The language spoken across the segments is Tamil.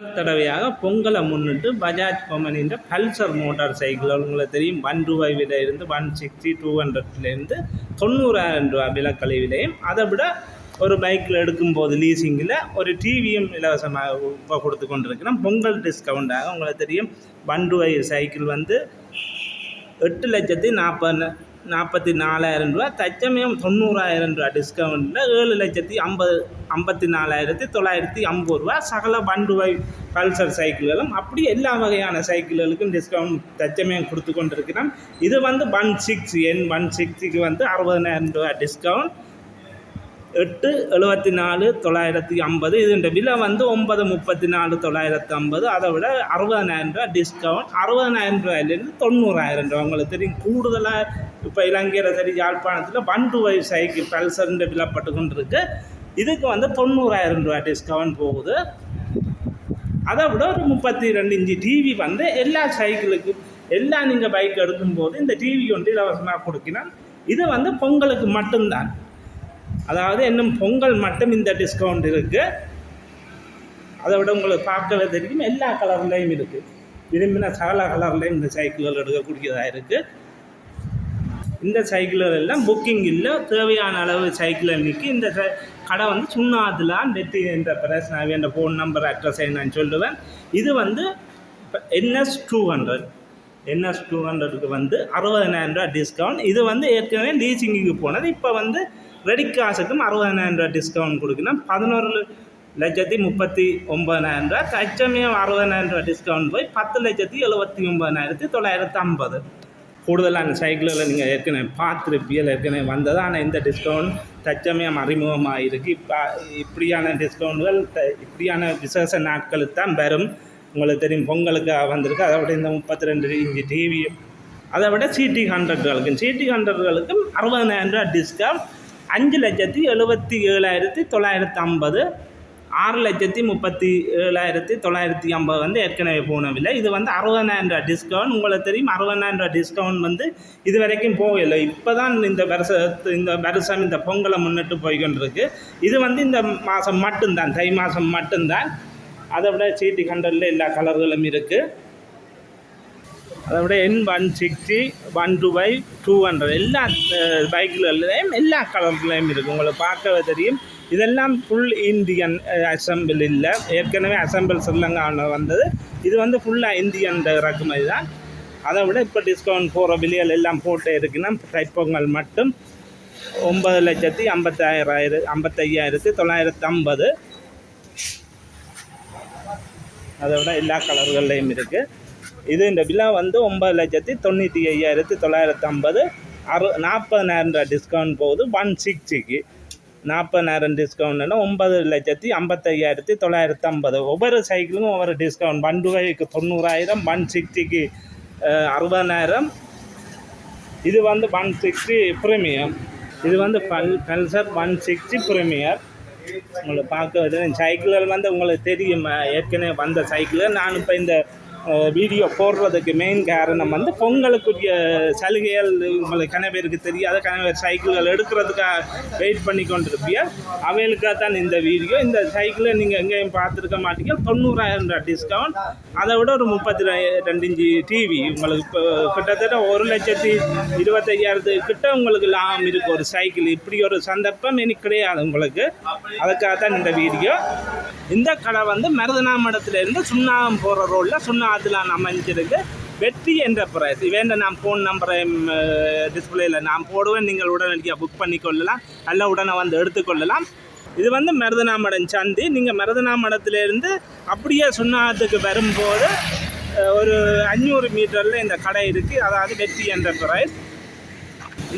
தடவையாக பொங்கலை முன்னிட்டு பஜாஜ் கம்பெனின்ற பல்சர் மோட்டார் சைக்கிள் உங்களுக்கு தெரியும். ஒன் ரூபாய் விலை இருந்து ஒன் சிக்ஸ்டி டூ ஹண்ட்ரட்லேருந்து தொண்ணூறாயிரம் ரூபாய் விலக்கலை விலையும். அதை விட ஒரு பைக்கில் எடுக்கும்போது லீசிங்கில் ஒரு டிவியும் இலவசமாக இப்போ கொடுத்து கொண்டிருக்கிறோம் பொங்கல் டிஸ்கவுண்டாக உங்களுக்கு தெரியும். ஒன் ரூபாய் சைக்கிள் வந்து எட்டு லட்சத்தி நாற்பது நாற்பத்தி நாலாயிரம் ரூபா தச்சமயம் தொண்ணூறாயிரம் ரூபா டிஸ்கவுண்ட்டில் ஏழு லட்சத்தி ஐம்பது ஐம்பத்தி நாலாயிரத்தி தொள்ளாயிரத்தி ஐம்பது ரூபா சகல ஒன் ரூபாய் பல்சர் சைக்கிள்களும் அப்படி எல்லா வகையான சைக்கிள்களுக்கும் டிஸ்கவுண்ட் தச்சமயம் கொடுத்து கொண்டிருக்கிறோம். இது வந்து ஒன் சிக்ஸ் என் ஒன் சிக்ஸுக்கு வந்து அறுபதனாயிரம் ரூபா டிஸ்கவுண்ட் எட்டு எழுபத்தி நாலு தொள்ளாயிரத்தி ஐம்பது. இதுன்ற விலை வந்து ஒன்பது முப்பத்தி நாலு தொள்ளாயிரத்தி ஐம்பது. அதை விட அறுபதனாயிரம் ரூபா டிஸ்கவுண்ட் அறுபதனாயிரம் ரூபாயிலேருந்து தொண்ணூறாயிரம் ரூபா உங்களுக்கு தெரியும் கூடுதலாக இப்போ இலங்கையில் சரி யாழ்ப்பாணத்தில் பண்டு ரூபாய் சைக்கிள் பல்சர்ன்ற விலைப்பட்டு கொண்டு இருக்கு இதுக்கு வந்து தொண்ணூறாயிரம் ரூபா டிஸ்கவுண்ட் போகுது. அதை விட ஒரு முப்பத்தி ரெண்டு இன்ச்சு டிவி வந்து எல்லா சைக்கிளுக்கும் எல்லாம் நீங்கள் பைக் எடுக்கும்போது இந்த டிவி ஒன்று இலவசமாக கொடுக்கணும். இது வந்து பொங்கலுக்கு மட்டும்தான். அதாவது இன்னும் பொங்கல் மட்டும் இந்த டிஸ்கவுண்ட் இருக்குது அதை விட உங்களுக்கு பார்க்கவே தெரியும். எல்லா கலர்லேயும் இருக்குது விரும்பின சகல கலர்லேயும் இந்த சைக்கிள்கள் எடுக்கக்கூடியதாக இருக்குது இந்த சைக்கிள்கள் எல்லாம் புக்கிங் இல்லை. தேவையான அளவு சைக்கிள் நிற்கி இந்த சை- கடை வந்து சுண்ணாதுலான் வெற்றி என்ற பிரஸ் நான் என்ற ஃபோன் நம்பர் அட்ரஸை நான் சொல்லுவேன். இது வந்து NS two hundred NS two ஹண்ட்ரடுக்கு வந்து அறுபதனாயிரம் ரூபா டிஸ்கவுண்ட் இது வந்து ஏற்கனவே லீசிங்குக்கு போனது. இப்போ வந்து ரெடி காசுக்கும் அறுபதனாயிரம் ரூபா டிஸ்கவுண்ட் கொடுக்கணும். பதினோரு லட்சத்தி முப்பத்தி ஒம்பதனாயிரம் ரூபா தச்சமயம் அறுபதனாயிரம் ரூபா டிஸ்கவுண்ட் போய் பத்து லட்சத்தி எழுபத்தி ஒம்பதனாயிரத்தி தொள்ளாயிரத்தி ஐம்பது. கூடுதலான சைக்கிள்களை நீங்கள் ஏற்கனவே பார்த்துருப்பியல் ஏற்கனவே வந்தது. ஆனால் இந்த டிஸ்கவுண்ட் தச்சமயம் அறிமுகமாக இருக்குது இப்போ இப்படியான டிஸ்கவுண்ட்கள் த- இப்படியான விசேஷ நாட்களுக்கு தான் வரும். உங்களுக்கு தெரியும் பொங்கலுக்கு வந்திருக்கு. அதை விட இந்த முப்பத்தி ரெண்டு இன்ச்சு டிவி அதை விட சிடி ஹண்ட்ரட்களுக்கும் சிடி ஹண்ட்ரட்களுக்கும் அறுபதனாயிரம் ரூபா டிஸ்கவுண்ட் அஞ்சு லட்சத்தி எழுபத்தி ஏழாயிரத்தி தொள்ளாயிரத்தி ஐம்பது ஆறு லட்சத்தி முப்பத்தி ஏழாயிரத்தி தொள்ளாயிரத்தி ஐம்பது வந்து ஏற்கனவே போனவில்லை. இது வந்து அறுபதாயிரம் ரூபா டிஸ்கவுண்ட் உங்களுக்கு தெரியும் அறுபதாயிரம் ரூபா டிஸ்கவுண்ட் வந்து இது வரைக்கும் போகலை. இப்போ தான் இந்த வருஷத்து இந்த வருஷம் இந்த பொங்கலை முன்னிட்டு போய்கொண்டிருக்கு. இது வந்து இந்த மாதம் மட்டும்தான் தை மாதம் மட்டும்தான். அதை விட சீட்டி கண்டலில் எல்லா கலர்களும் இருக்குது அதை விட N one sixty one two five two hundred எல்லா பைக்குகள்லையும் எல்லா கலர்லையும் இருக்குது உங்களுக்கு பார்க்கவே தெரியும். இதெல்லாம் ஃபுல் இந்தியன் அசம்பிள் இல்லை. ஏற்கனவே அசம்பிள் ஸ்ரீலங்காவில் வந்தது. இது வந்து ஃபுல்லாக இந்தியன் இறக்குமதி தான். அதை விட இப்போ டிஸ்கவுண்ட் போகிற விலைகள் எல்லாம் போட்டு இருக்குன்னா தைப்பொங்கல் மட்டும் ஒன்பது லட்சத்தி ஐம்பத்தாயிரம் ஐம்பத்தையாயிரத்தி தொள்ளாயிரத்தி ஐம்பது அதை விட எல்லா கலர்கள்லையும் இருக்குது இது இந்த விழா வந்து ஒன்பது லட்சத்தி தொண்ணூற்றி ஐயாயிரத்தி தொள்ளாயிரத்தி ஐம்பது. அறு நாற்பதனாயிரம் ரூபா டிஸ்கவுண்ட் போகுது. ஒன் சிக்ஸ்டிக்கு நாற்பதாயிரம் டிஸ்கவுண்ட்னா ஒன்பது லட்சத்தி ஐம்பத்தையாயிரத்தி தொள்ளாயிரத்தி ஐம்பது. ஒவ்வொரு சைக்கிளும் ஒவ்வொரு டிஸ்கவுண்ட் ஒன் ரூபாய்க்கு தொண்ணூறாயிரம் ஒன் சிக்ஸ்டிக்கு அறுபதாயிரம். இது வந்து ஒன் சிக்ஸ்டி ப்ரீமியம் இது வந்து பல் பல்சர் ஒன் சிக்ஸ்டி ப்ரீமியர் உங்களை பார்க்க சைக்கிள்கள் வந்து உங்களுக்கு தெரியும்? ஏற்கனவே வந்த சைக்கிள் நான் இப்போ இந்த வீடியோ போடுறதுக்கு மெயின் காரணம் வந்து பொங்கலுக்குரிய சலுகைகள் உங்களுக்கு கன பேருக்கு தெரியாத கன சைக்கிள்கள் எடுக்கிறதுக்காக வெயிட் பண்ணி கொண்டிருப்பியா? அவைகளுக்காக தான் இந்த வீடியோ இந்த சைக்கிளை நீங்கள் எங்கேயும் பார்த்துருக்க மாட்டீங்க. தொண்ணூறாயிரம் ரூபா டிஸ்கவுண்ட் அதை விட ஒரு முப்பத்தி ரெண்டு இன்ச்சு டிவி உங்களுக்கு இப்போ கிட்டத்தட்ட ஒரு லட்சத்தி இருபத்தையாயிரத்து கிட்ட உங்களுக்கு லாபம் இருக்குது ஒரு சைக்கிள் இப்படி ஒரு சந்தர்ப்பம் இனி கிடையாது உங்களுக்கு. அதுக்காக தான் இந்த வீடியோ இந்த கடை வந்து மருதனாமடத்துல இருந்து சுண்ணாகம் போகிற ரோடில் சுண்ணாத்தில் அமைஞ்சிருக்கு. வெற்றி என்ற பிரைஸ் வேண்ட நான் ஃபோன் நம்பரை டிஸ்பிளேயில் நான் போடுவேன். நீங்கள் உடனடியாக புக் பண்ணிக்கொள்ளலாம் அல்ல உடனே வந்து எடுத்துக்கொள்ளலாம் இது வந்து மருதனாமடம் சந்தி. நீங்கள் மருதனாமடத்திலேருந்து அப்படியே சுண்ணாத்துக்கு வரும்போது ஒரு அஞ்சூறு மீட்டரில் இந்த கடை இருக்குது அதாவது வெற்றி என்ற பிரைஸ்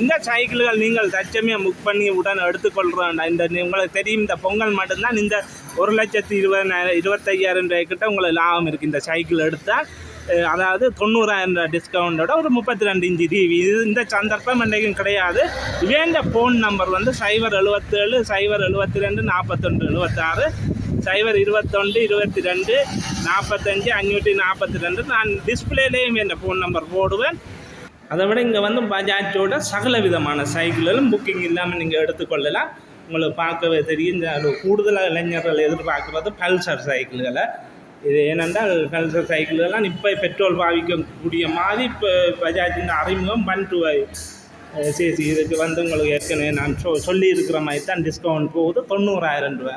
இந்த சைக்கிள்கள் நீங்கள் தச்சமே புக் பண்ணி உடனே எடுத்துக்கொள்கிறோம் இந்த உங்களுக்கு தெரியும் இந்த பொங்கல் மட்டும்தான் இந்த ஒரு லட்சத்தி இருபதாயிரம் இருபத்தையாயிரம் ரூபாய்க்கிட்ட உங்களுக்கு லாபம் இருக்குது இந்த சைக்கிள் எடுத்தால் அதாவது தொண்ணூறாயிரம் ரூபாய் டிஸ்கவுண்டோட ஒரு முப்பத்தி ரெண்டு இன்ச்சு டிவி இது இந்த சந்தர்ப்பம் இன்றைக்கும் கிடையாது. வேண்ட ஃபோன் நம்பர் வந்து சைபர் எழுபத்தேழு சைபர் எழுபத்தி ரெண்டு நாற்பத்தொன்று எழுபத்தாறு சைபர் இருபத்தொன்று இருபத்தி ரெண்டு நாற்பத்தஞ்சு அஞ்சூற்றி நாற்பத்தி ரெண்டு நான் டிஸ்பிளேலேயும் என் ஃபோன் நம்பர் போடுவேன். அதை விட இங்கே வந்து பஜாஜோட சகல விதமான சைக்கிள்களும் புக்கிங் இல்லாமல் நீங்கள் எடுத்துக்கொள்ளலாம். உங்களுக்கு பார்க்கவே தெரியும். இந்த கூடுதலாக இளைஞர்கள் எதிர்பார்க்குறது பல்சர் சைக்கிள்களை. இது ஏனென்றால் பல்சர் சைக்கிள்கள்லாம் இப்போ பெட்ரோல் பாவிக்கக்கூடிய மாதிரி இப்போ பஜாஜின் அறிமுகம் ஒன் டூ சிசி இதுக்கு வந்து உங்களுக்கு ஏற்கனவே நான் சொ சொல்லியிருக்கிற மாதிரி தான் டிஸ்கவுண்ட் போகுது. தொண்ணூறாயிரம் ரூபா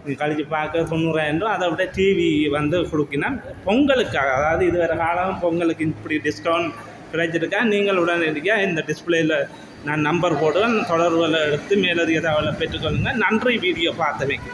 நீங்கள் கழிச்சு பார்க்க தொண்ணூறாயிரம் ரூபா அதை விட டிவி வந்து கொடுக்கினா பொங்கலுக்காக அதாவது இதுவரை காலம் பொங்கலுக்கு இப்படி டிஸ்கவுண்ட் கிடைச்சிருக்கா நீங்கள் உடனடியாக இந்த டிஸ்பிளேயில் நான் நம்பர் போடுவேன் தொடர்புகளை எடுத்து மேலதிக தகவலை பெற்றுக்கொள்ளுங்கள் நன்றி வீடியோ பார்த்தமைக்கு.